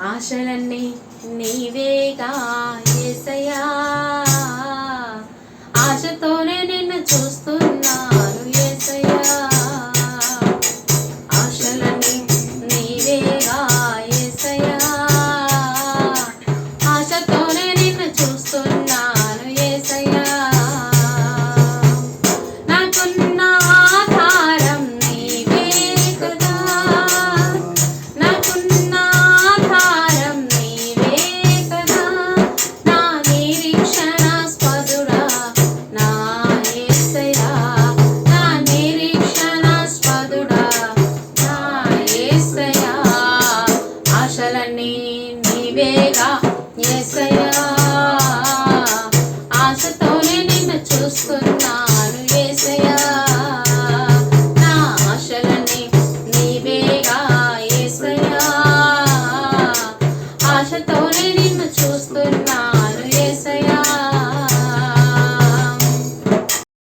ఆశలన్నీ నీవేగా ఏసయ్యా. నీవేగా ఆశతోనే నిన్ను చూస్తున్నాను ఏసయ్యా. నా ఆశలని నీవేగా ఏసయ్యా. ఆశతోనే నిన్ను